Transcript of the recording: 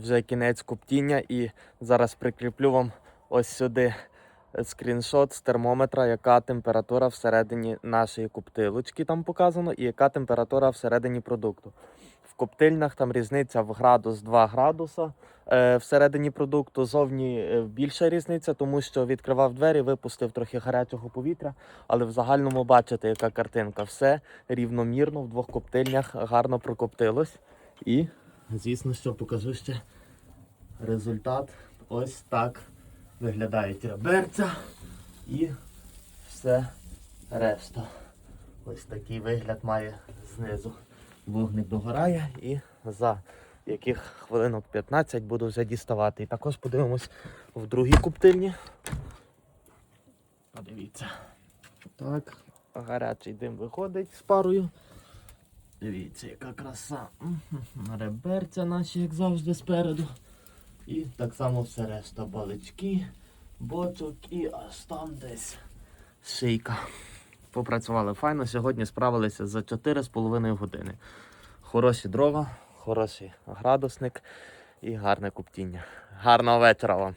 вже кінець коптіння, і зараз прикріплю вам ось сюди скріншот з термометра, яка температура всередині нашої коптилочки там показано, і яка температура всередині продукту. В коптильнях там різниця в градус 2 градуса е, всередині продукту. Зовні е, більша різниця, тому що відкривав двері, випустив трохи гарячого повітря, але в загальному бачите, яка картинка. Все рівномірно в двох коптильнях гарно прокоптилось. І, звісно, що покажу ще результат. Ось так виглядають реберця і все решта. Ось такий вигляд має знизу. Вогник догорає і за яких хвилинок 15 буду вже діставати. І також подивимось в другій коптильні. Подивіться. Так, гарячий дим виходить з парою. Дивіться, яка краса. Реберця наші, як завжди, спереду. І так само все решта. Балички, бочок і аж там десь шийка. Попрацювали файно. Сьогодні справилися за 4,5 години. Хороші дрова, хороший градусник і гарне куптіння. Гарного вечора вам!